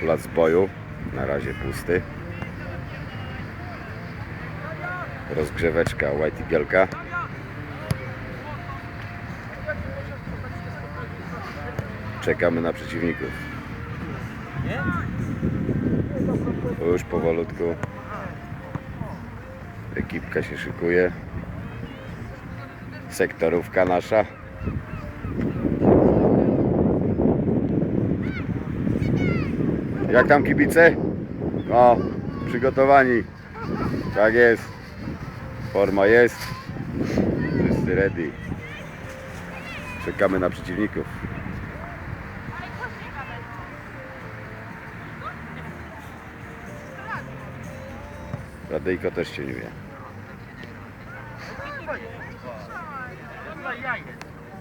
Plac boju, na razie pusty. Rozgrzeweczka White Eagle'ka. Czekamy na przeciwników. Już powolutku ekipka się szykuje. Sektorówka nasza. Jak tam kibice? No, przygotowani. Tak jest. Forma jest. Wszyscy ready. Czekamy na przeciwników. Radyjko też cieniuje.